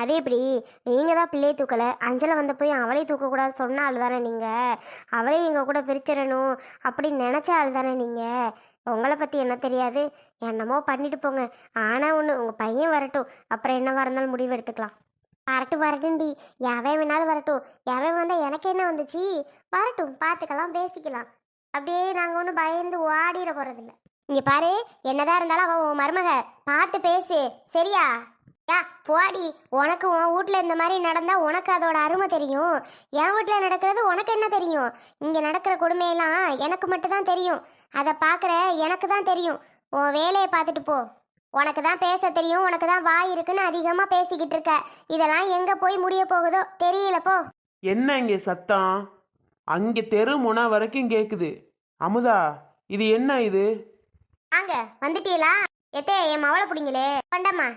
அது எப்படி நீங்கள் தான் பிள்ளையை தூக்கலை. அஞ்சலை வந்த போய் அவளையும் தூக்கக்கூடாது சொன்ன ஆள் தானே நீங்கள் அவளே எங்கள் கூட பிரிச்சிடணும் அப்படின்னு நினச்ச ஆள் தானே நீங்கள் உங்களை பற்றி என்ன தெரியாது? என்னமோ பண்ணிட்டு போங்க. ஆனால் ஒன்று உங்கள் பையன் வரட்டும். அப்புறம் என்னவா இருந்தாலும் முடிவு எடுத்துக்கலாம். வரட்டும் வரட்டும்டி. எவன் வேணாலும் வரட்டும். எவன் வந்தால் எனக்கு என்ன வந்துச்சு? வரட்டும் பார்த்துக்கலாம் பேசிக்கலாம். அப்படியே நாங்கள் ஒன்றும் பயந்து ஓடிட போகிறதில்ல இங்கே பாரு என்னதான் இருந்தாலும் அவன் உன் மருமக. பார்த்து பேசு. சரியா? யா போடி. உனக்கு உன் வீட்டில் இந்த மாதிரி நடந்தா உனக்கு அதோட அருமை தெரியும். என் வீட்டில் நடக்கிறது உனக்கு என்ன தெரியும்? இங்கே நடக்கிற கொடுமையெல்லாம் எனக்கு மட்டும்தான் தெரியும். அதை பார்க்குற எனக்கு தான் தெரியும். உன் வேலையை பார்த்துட்டு போ. உனக்கு தான் பேச தெரியும். உனக்கு தான் வாய் இருக்குன்னு அதிகமாக பேசிக்கிட்டு இருக்க. இதெல்லாம் எங்கே போய் முடிய போகுதோ தெரியல போ. என்ன இங்கே சத்தம்? அங்கே தெரு முனை வரைக்கும் கேட்குது அமுதா இது என்ன இது? வாங்க வந்துட்டீங்களா? எத்தே என் மவளை பிடிங்களே கொண்டம்மா.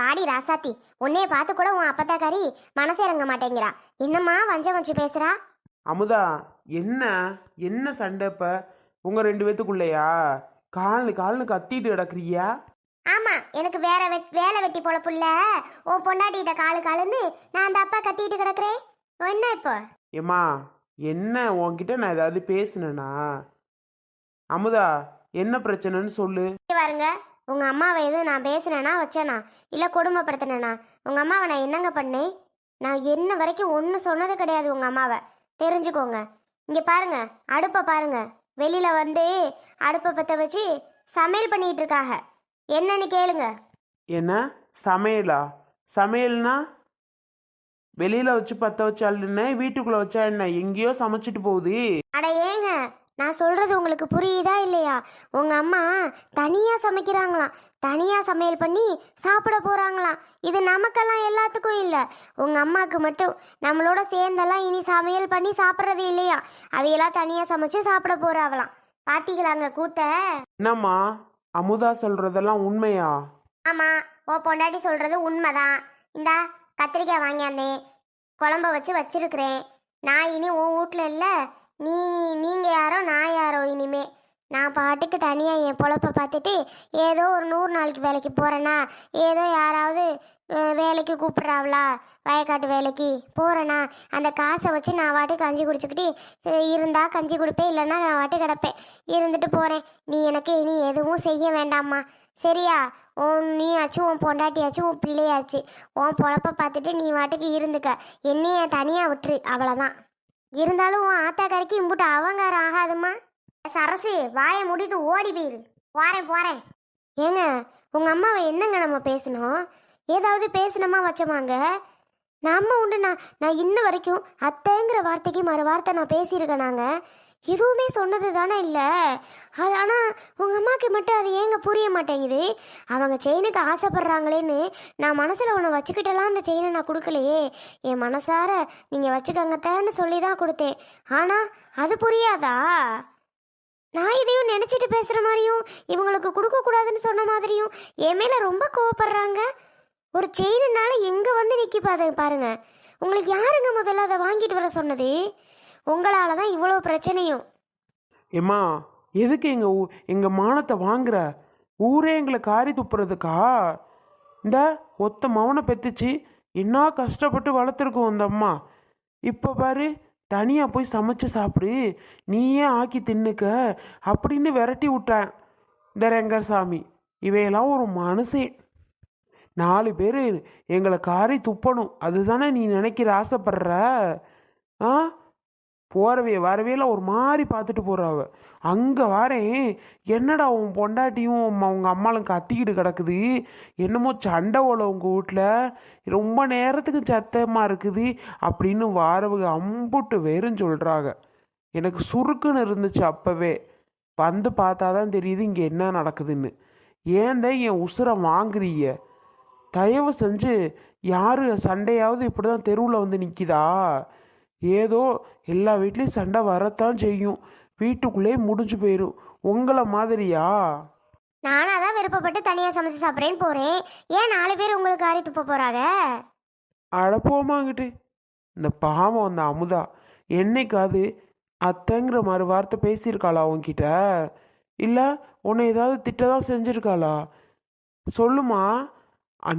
வாடி ராசாத்தி உன்னைய பார்த்து கூட உன் அப்பத்தாக்காரி மனசு இறங்க மாட்டேங்கிறா. என்னம்மா வஞ்சம் வச்சு பேசுறா? அமுதா என்ன என்ன சண்டை இப்போ? உங்கள் ரெண்டு பேத்துக்குள்ளேயா? கால்னு கால்னு கத்திட்டு கிடக்குறியா? ஆமா எனக்கு வேற வெட் வேலை வெட்டி போல புள்ள. உன் பொண்டாட்டிகிட்ட காலு காலுன்னு நான் அந்த அப்பா கத்திட்டு கிடக்குறேன். என்ன இப்போ? ஏம்மா என்ன உன்கிட்ட நான் ஏதாவது பேசுனேனா? அமுதா என்ன பிரச்சனைன்னு சொல்லு. இங்க பாருங்க. உங்க அம்மாவை எதுவும் நான் பேசினேனா வச்சேனா? இல்ல கொடுமைப்படுத்தினேனா? உங்க அம்மாவை நான் என்னங்க பண்ணேன்? நான் என்ன வரைக்கும் ஒன்றும் சொன்னது கிடையாது உங்க அம்மாவை. தெரிஞ்சுக்கோங்க. இங்க பாருங்க. அடுப்பை பாருங்க. வெளியில வந்து அடுப்பை பற்ற வச்சு சமையல் பண்ணிட்டு இருக்காங்க. என்னன்னு கேளுங்க. என்ன? சமையலா? சமையல்னா வெளியில் வச்சு பற்ற வச்சால் என்ன? வீட்டுக்குள்ளே வச்சா என்ன? எங்கேயோ சமைச்சிட்டு போகுது. அட ஏங்க. நான் சொல்றது உங்களுக்கு புரியுதா இல்லையா? உங்க அம்மா தனியா சமைக்கிறாங்களாம். தனியா சமையல் பண்ணி சாப்பிட போறாங்களாம். இது நமக்கெல்லாம் எல்லாத்துக்கும் இல்லை. உங்க அம்மாவுக்கு மட்டும் நம்மளோட சேர்ந்தெல்லாம் இனி சமையல் பண்ணி சாப்பிட்றது இல்லையா? அவையெல்லாம் தனியா சமைச்சு சாப்பிட போறாங்களாம். பாத்தீங்களாங்க கூத்த? என்னம்மா? அமுதா சொல்கிறதெல்லாம் உண்மையா? ஆமா ஓ பொண்டாட்டி சொல்றது உண்மைதான். இந்தா கத்திரிக்காய் வாங்கியாந்தேன். குழம்ப வச்சு வச்சிருக்கிறேன். நான் இனி உன் வீட்டில் இல்லை. நீ நீங்கள் யாரோ நான் யாரோ இனிமே. நான் பாட்டுக்கு தனியாக என் பொழப்ப பார்த்துட்டு ஏதோ ஒரு நூறு நாளைக்கு வேலைக்கு போகிறேனா ஏதோ யாராவது வேலைக்கு கூப்பிட்றாவளா? வயக்காட்டு வேலைக்கு போகிறேனா அந்த காசை வச்சு நான் வாட்டுக்கு கஞ்சி குடிச்சுக்கிட்டு இருந்தால் கஞ்சி குடிப்பேன் இல்லைன்னா நான் வாட்டு கிடப்பேன். இருந்துட்டு போகிறேன் நீ எனக்கு இனி எதுவும் செய்ய வேண்டாம்மா. சரியா? உன் நீயாச்சும் உன் பொண்டாட்டியாச்சும் உன் பிள்ளையாச்சு. உன் பொழப்ப பார்த்துட்டு நீ வாட்டுக்கு இருந்துக்க. என்னைய தனியாக விட்டுரு. அவ்வளோதான் இருந்தாலும் உன் ஆத்தாக்காரிக்கு இம்புட்டு அவங்காரம் ஆகாதும்மா. சரசு வாயை மூடிட்டு ஓடி போயிரு. போறேன் போறேன். ஏங்க உங்க அம்மாவை என்னங்க நம்ம பேசணும்? ஏதாவது பேசணுமா வச்சோமாங்க நம்ம உண்டு நான் நான் இன்ன வரைக்கும் அத்தைங்கிற வார்த்தைக்கு மறு வார்த்தை நான் பேசியிருக்கேன் நாங்கள் எதுவுமே சொன்னது தானே இல்லை? அது ஆனால் உங்கள் அம்மாவுக்கு மட்டும் அது ஏங்க புரிய மாட்டேங்குது? அவங்க செயினுக்கு ஆசைப்படுறாங்களேன்னு நான் மனசில் ஒன்று வச்சுக்கிட்டலாம் அந்த செயினை நான் கொடுக்கலையே. என் மனசார நீங்கள் வச்சுக்கங்கத்தேன்னு சொல்லி தான் கொடுத்தேன். ஆனால் அது புரியாதா? நான் இதையும் நினச்சிட்டு பேசுகிற மாதிரியும் இவங்களுக்கு கொடுக்கக்கூடாதுன்னு சொன்ன மாதிரியும் என் மேலே ரொம்ப கோவப்படுறாங்க. ஒரு செயினுனால எங்கே வந்து நிற்கி பாரு பாருங்க. உங்களுக்கு யாருங்க முதல்ல அதை வாங்கிட்டு வர சொன்னது? உங்களால் தான் இவ்வளோ பிரச்சனையும். ஏம்மா எதுக்கு எங்கள் ஊ எங்கள் மானத்தை வாங்குற? ஊரே எங்களை காரி துப்புறதுக்கா? இந்த ஒத்த மௌனை பெத்துச்சு என்ன கஷ்டப்பட்டு வளர்த்துருக்கோம் அந்த அம்மா. இப்போ பாரு தனியாக போய் சமைச்சு சாப்பிடு நீயே ஆக்கி தின்னுக்க அப்படின்னு விரட்டி விட்டேன். இந்த ரெங்கசாமி இவையெல்லாம் ஒரு மனசே நாலு பேர் எங்களை காரி துப்பணும் அதுதானே நீ நினைக்கிற ஆசைப்படுற? ஆ? போறவே வரவேல ஒரு மாதிரி பார்த்துட்டு போறாவ அங்கே வாரேன். என்னடா உன் பொண்டாட்டியும் அவங்க அம்மாளும் கத்திக்கிட்டு கிடக்குது? என்னமோ சண்டை ஓலை உங்கள் வீட்டில் ரொம்ப நேரத்துக்கு சத்தமாக இருக்குது அப்படின்னு வாரவை அம்புட்டு வெறும் சொல்கிறாங்க எனக்கு சுருக்குன்னு இருந்துச்சு அப்போவே. வந்து பார்த்தா தான் தெரியுது இங்கே என்ன நடக்குதுன்னு. ஏன் தான் என் உசுரை வாங்குறீங்க? தயவு செஞ்சு யார் சண்டையாவது இப்படி தான் தெருவில் வந்து நிற்கிதா ஏதோ எல்லா வீட்லேயும் சண்டை வரத்தான் செய்யும். வீட்டுக்குள்ளே முடிஞ்சு போயிடும் உங்களை மாதிரியா? நானாக தான் விருப்பப்பட்டு தனியாக சமைச்சு சாப்பிட்றேன்னு போகிறேன் ஏன் நாலு பேர் உங்களுக்கு காரி துப்ப போகிறாங்க அழப்போமாங்கிட்டு இந்த பாவம் அந்த அமுதா. என்னைக்காவது அத்தைங்கிற மாதிரி வார்த்தை பேசியிருக்காளா உன்கிட்ட? இல்லை உன்னை ஏதாவது திட்ட தான் செஞ்சுருக்காளா? சொல்லுமா.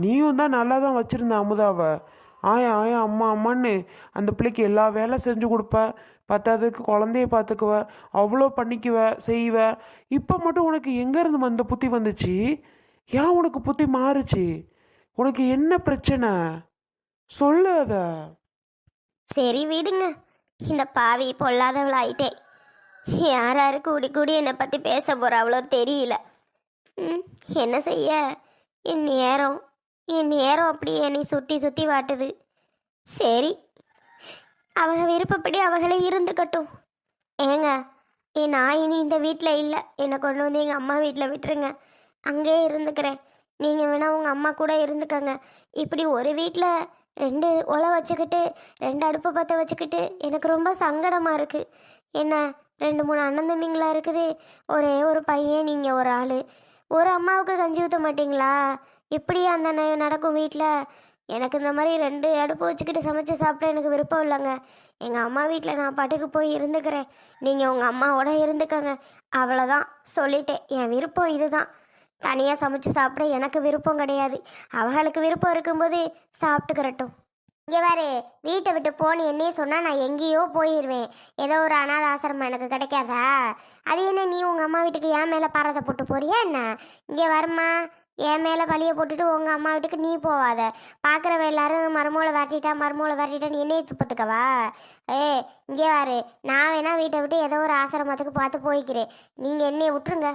நீயும் தான் நல்லா தான் வச்சுருந்த அமுதாவை. ஆயா ஆயா அம்மா அம்மான்னு அந்த பிள்ளைக்கு எல்லா வேலை செஞ்சு கொடுப்ப. பத்தாததுக்கு குழந்தைய பார்த்துக்குவ. அவ்வளோ பண்ணிக்குவ செய்வ. இப்போ மட்டும் உனக்கு எங்கேருந்து வந்த புத்தி வந்துச்சு? ஏன் உனக்கு புத்தி மாறுச்சு? உனக்கு என்ன பிரச்சனை? சொல்லு அத. சரி விடுங்க. இந்த பாவி பொல்லாதவளாயிட்டே. யார் யாரு கூடி கூடி என்னை பற்றி பேச போகிற அவ்வளோ தெரியல. ம் என்ன செய்ய? என் நேரம். என் நேரம் அப்படியே என்னை சுற்றி சுற்றி வாட்டுது. சரி அவங்க விருப்பப்படி அவங்களே இருந்துக்கட்டும். ஏங்க என் நான் இனி இந்த வீட்டில் இல்லை. என்னை கொண்டு வந்து எங்கள் அம்மா வீட்டில் விட்டுருங்க. அங்கேயே இருந்துக்கிறேன். நீங்கள் வேணால் உங்கள் அம்மா கூட இருந்துக்கங்க. இப்படி ஒரு வீட்டில் ரெண்டு ஒலை வச்சுக்கிட்டு ரெண்டு அடுப்பு பற்ற வச்சுக்கிட்டு எனக்கு ரொம்ப சங்கடமாக இருக்குது என்ன ரெண்டு மூணு அண்ணன் தம்பிங்களா இருக்குது. ஒரே ஒரு பையன் நீங்கள் ஒரு ஆள். ஒரு அம்மாவுக்கு கஞ்சி ஊற்ற மாட்டிங்களா? இப்படி அந்த ந- நடக்கும் வீட்டில் எனக்கு இந்த மாதிரி ரெண்டு அடுப்பு வச்சுக்கிட்டு சமைச்சு சாப்பிட எனக்கு விருப்பம் இல்லைங்க. எங்கள் அம்மா வீட்டில் நான் பாட்டுக்கு போய் இருந்துக்கிறேன். நீங்கள் உங்கள் அம்மாவோட இருந்துக்கங்க. அவ்வளோதான் சொல்லிட்டேன். என் விருப்பம் இதுதான். தனியாக சமைச்சு சாப்பிட எனக்கு விருப்பம் கிடையாது. அவங்களுக்கு விருப்பம் இருக்கும்போது சாப்பிட்டுக்கிறட்டும். இங்கே வேறு வீட்டை விட்டு போன்னு என்னையே சொன்னால் நான் எங்கேயோ போயிடுவேன் ஏதோ ஒரு அனாத ஆசிரமம் எனக்கு கிடைக்காதா? அது என்ன நீ உங்கள் அம்மா வீட்டுக்கு என் மேலே பாரதை போட்டு போறியா என்ன? இங்கே வரமா என் மேலே பழியை போட்டுட்டு உங்கள் அம்மா வீட்டுக்கு நீ போவாத. பார்க்குறவ எல்லாரும் மருமூளை வரட்டிட்டா மருமூளை வரட்டிட்டா நீ துப்பத்துக்கவா? ஏ இங்கே வாரு. நான் வேணா வீட்டை விட்டு ஏதோ ஒரு ஆசிரமத்துக்கு பார்த்து போய்க்கிறேன். நீங்கள் என்னை விட்டுருங்க.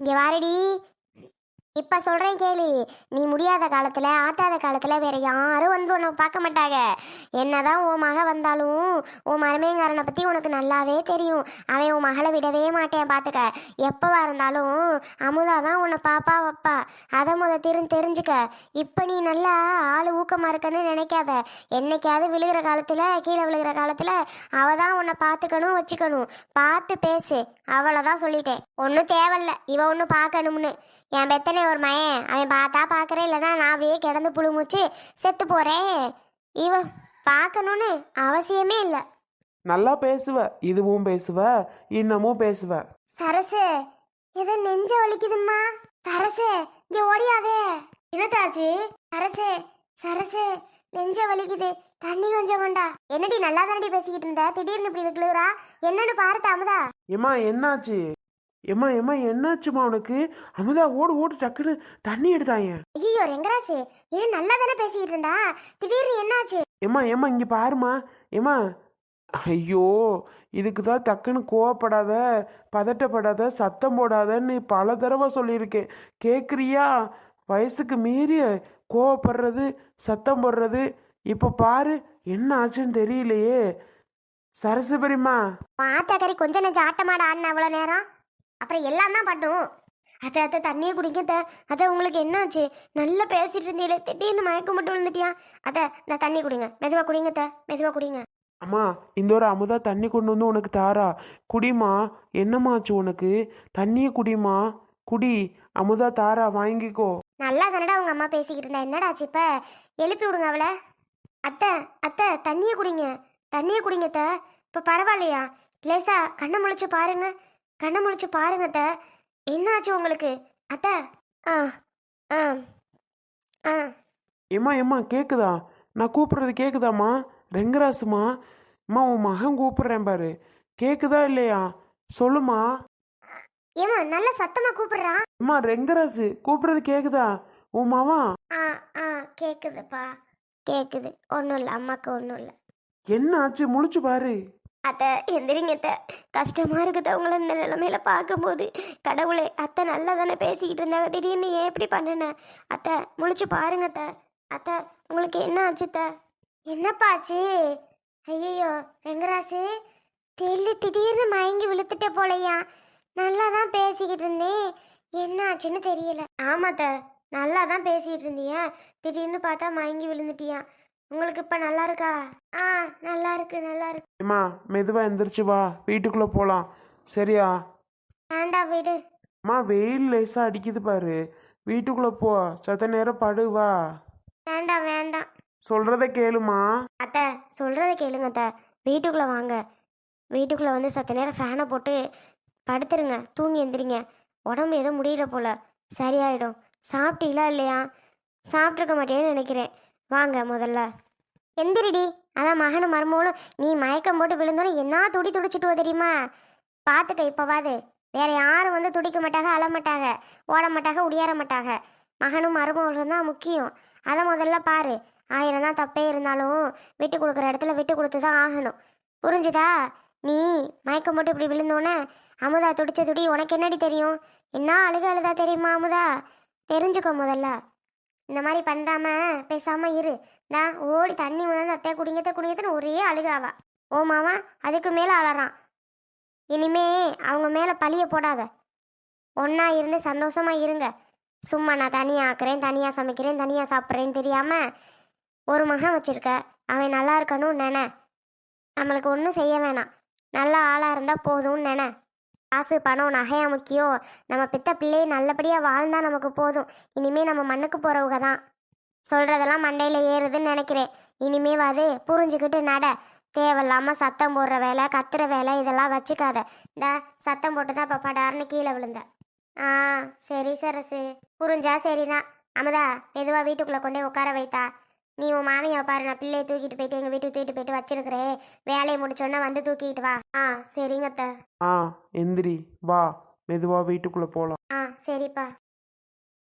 இங்கே வாரடி. இப்போ சொல்கிறேன் கேளு. நீ முடியாத காலத்தில் ஆத்தாத காலத்தில் வேற யாரும் வந்து உன்னை பார்க்க மாட்டாங்க. என்னதான் உன் மக வந்தாலும் உன் மருமையங்காரனை பற்றி உனக்கு நல்லாவே தெரியும். அவன் உன் மகளை விடவே மாட்டேன் பார்த்துக்க எப்போவா இருந்தாலும் அமுதா தான் உன்னை பாப்பா வைப்பா அதை முத திரு தெரிஞ்சுக்க. இப்போ நீ நல்லா ஆள் ஊக்கமாக இருக்கன்னு நினைக்காத. என்னைக்காவது விழுகிற காலத்தில் கீழே விழுகிற காலத்தில் அவள் தான் உன்னை பார்த்துக்கணும் வச்சுக்கணும். பார்த்து பேசு. அவ்வளோதான் சொல்லிட்டேன். ஒன்றும் தேவையில்ல. இவ ஒன்றும் பார்க்கணும்னு. என் பெத்தனை ஒரு மயன். அவன் பார்த்தா பார்க்குறேன் இல்லைன்னா நான் அப்படியே கிடந்து புழுமுச்சு செத்து போகிறேன் இவன் பார்க்கணும்னு அவசியமே இல்லை. நல்லா பேசுவ. இதுவும் பேசுவ. இன்னமும் பேசுவ. சரசு ஏதோ நெஞ்ச வலிக்குதும்மா. சரசு இங்க ஓடியாதே. என்னத்தாச்சு? சரசு சரசு நெஞ்ச வலிக்குது. தண்ணி கொஞ்சம் கொண்டா. என்னடி நல்லா தானடி பேசிக்கிட்டு இருந்த? திடீர்னு இப்படி விழுகிறா? என்னன்னு பாரு அமுதா ஏம்மா என்னாச்சு? ஏம்மா ஏம்மா என்னாச்சுமா உனக்கு? அமுதா ஓடு ஓடு டக்குன்னு தண்ணி எடுத்தாங்க ஐயோ ரெங்கராசு ஏன் நல்லா தானே பேசிக்கிட்டு இருந்தா? திடீர்னு என்னாச்சு? ஏம்மா ஏம்மா இங்கே பாருமா ஏம்மா ஐயோ இதுக்கு தான் டக்குன்னு கோவப்படாத பதட்டப்படாத சத்தம் போடாதன்னு பல தடவை சொல்லியிருக்கேன். கேட்குறியா வயசுக்கு மீறி கோவப்படுறது சத்தம் போடுறது இப்போ பாரு என்ன ஆச்சுன்னு தெரியலையே. சரசு பெரியம்மா. மாத்தாக்கறி கொஞ்சம் நெஞ்சம் ஆட்டமாட ஆடின அவ்வளோ நேரம்? அப்புறம் எல்லாம் தான் பண்ணும் அத்தை அத்தை தண்ணியை குடிங்க அத்தை. அத்தை உங்களுக்கு என்னாச்சு நல்லா பேசிட்டு இருந்தீங்களே. திடீர்னு மயக்கம் மட்டும் விழுந்துட்டியா? அத்தை இந்த தண்ணி குடிங்க. மெதுவாக குடிங்க அத்தை. மெதுவாக குடிங்க. அம்மா இந்த ஒரு அமுதா தண்ணி கொண்டு வந்து உனக்கு தாரா. குடிமா என்னம்மா ஆச்சு உனக்கு? தண்ணியை குடிமா குடி. அமுதா தாரா வாங்கிக்கோ. நல்லா தானடா உங்க அம்மா பேசிக்கிட்டு இருந்தா. என்னடா ஆச்சு இப்ப? எழுப்பி விடுங்க அவளை. அத்தை அத்தை தண்ணியை குடிங்க. தண்ணியை குடிங்க அத்தை. இப்போ பரவாயில்லையா? லேசா கண்ணை முழிச்சு பாருங்க. கண்ணை முழிச்சு பாருங்க அத்தை. என்னாச்சு உங்களுக்கு? அத்தை. ஆ ஆ ஆ. ஏம்மா ஏம்மா கேக்குதா? நான் கூப்பிடுறது கேக்குதாம்மா? ரெங்கராசுமா அம்மா உன் மகன் கூப்பிடுறேன் பாரு. கேக்குதா இல்லையா? சொல்லுமா. ஏமா நல்ல சத்தமா கூப்பிடுறான் அம்மா ரெங்கராசு கூப்பிடுறது கேக்குதா? உன் மாமா? ஆ ஆ கேக்குதுப்பா. கேக்குது. ஒன்றும் இல்லை அம்மாக்கு ஒன்றும் இல்லை. என்ன ஆச்சு முழிச்சு பாரு. அத்தை எந்திரிங்க அத்தை. கஷ்டமா இருக்குது அவங்கள இந்த நிலைமையில பார்க்கும்போது. கடவுளே அத்தை நல்லா தானே பேசிக்கிட்டு இருந்தாங்க. திடீர்னு ஏன் இப்படி பண்ணுன? அத்தை முழிச்சு பாருங்க அத்தை. அத்தை உங்களுக்கு என்ன ஆச்சு அத்தை? என்னப்பா ஆச்சு? ஐயோ ரெங்கராசு. தெல்லி திடீர்னு மயங்கி விழுத்துட்ட போலையா? நல்லா தான் பேசிக்கிட்டு இருந்தேன். என்ன ஆச்சுன்னு தெரியல. ஆமாத்த நல்லா தான் பேசிக்கிட்டு இருந்தியா? திடீர்னு பார்த்தா மயங்கி விழுந்துட்டியா? உங்களுக்கு இப்போ நல்லா இருக்கா? ஆ நல்லா இருக்கு நல்லா இருக்கு. ஏம்மா மெதுவா எந்திரிச்சு வா. வீட்டுக்குள்ள போலாம். சரியா? வேண்டாம் விடு. அம்மா வெயில் லேசா அடிக்குது பாரு. வீட்டுக்குள்ள போ. சத்த நேரம் படு வா. வேண்டாம் வேண்டாம் சொல்றத கேளுமா. அத்தை சொல்கிறத கேளுங்க அத்தை. வீட்டுக்குள்ளே வாங்க. வீட்டுக்குள்ளே வந்து சத்த நேரம் ஃபேனை போட்டு படுத்துருங்க. தூங்கி எந்திரிங்க. உடம்பு எதுவும் முடியல போல. சரியாயிடும். சாப்பிட்டீங்களா இல்லையா? சாப்பிட்ருக்க மாட்டேன்னு நினைக்கிறேன். வாங்க முதல்ல. எந்திரிடி. அதான் மகனும் மருமகளும் நீ மயக்கம் போட்டு விழுந்தோன்னே என்ன துடி துடிச்சிட்டுவோ தெரியுமா? பார்த்துக்க இப்போவாது. வேற யாரும் வந்து துடிக்க மாட்டாங்க அழமாட்டாங்க ஓட மாட்டாங்க உடியாற மாட்டாங்க மகனும் மருமகளும் தான் முக்கியம். அதை முதல்ல பாரு. ஆயிரம் தான் தப்பே இருந்தாலும் விட்டு கொடுக்குற இடத்துல விட்டு கொடுத்து தான் ஆகணும். புரிஞ்சுதா? நீ மயக்கம் போட்டு இப்படி விழுந்தோன்னே அமுதா துடிச்ச துடி உனக்கு என்னடி தெரியும்? என்ன அழுக அழுதா தெரியுமா அமுதா? தெரிஞ்சுக்கோ முதல்ல. இந்த மாதிரி பண்ணாம பேசாம இரு. நான் ஓடி தண்ணி வந்து அத்தைய குடிங்கத்த குடிங்கத்தன்னு ஒரே அழுகாவா. ஓ மாமா அதுக்கு மேலே அழறான் இனிமே அவங்க மேலே பழிய போடாத. ஒன்றா இருந்து சந்தோஷமா இருங்க. சும்மா நான் தனியாக ஆக்குறேன் தனியாக சமைக்கிறேன் தனியாக சாப்பிட்றேன்னு தெரியாமல் ஒரு மகன் வச்சுருக்க. அவன் நல்லா இருக்கணும்னு நினை. நம்மளுக்கு ஒன்றும் செய்ய வேணாம். நல்ல ஆளாக இருந்தால் போதும்னு நினை. காசு பணம் நகையா முக்கியம். நம்ம பெத்த பிள்ளை நல்லபடியாக வாழ்ந்தா நமக்கு போதும். இனிமே நம்ம மண்ணுக்கு போகிறவங்க தான். சொல்கிறதெல்லாம் மண்டையில் ஏறுதுன்னு நினைக்கிறேன். இனிமே வது புரிஞ்சுக்கிட்டு நட. தேவையில்லாமல் சத்தம் போடுற வேலை கத்துற வேலை இதெல்லாம் வச்சுக்காத. இந்த சத்தம் போட்டு தான் இப்போ படார்னு கீழே விழுந்த. ஆ சரி சரசு. புரிஞ்சா சரிதான். அமுதா மெதுவாக வீட்டுக்குள்ளே கொண்டே உட்கார வைத்தா. நீ உன் மாமியை பாரு நான் பிள்ளையை தூக்கிட்டு போயிட்டு எங்கள் வீட்டுக்கு தூக்கிட்டு போயிட்டு வச்சிருக்கிறேன். வேலையை முடிச்சோன்னே வந்து தூக்கிட்டு வா. ஆ சரிங்க அத்தை. ஆ எந்திரி வா. மெதுவாக வீட்டுக்குள்ளே போகலாம் ஆ சரிப்பா.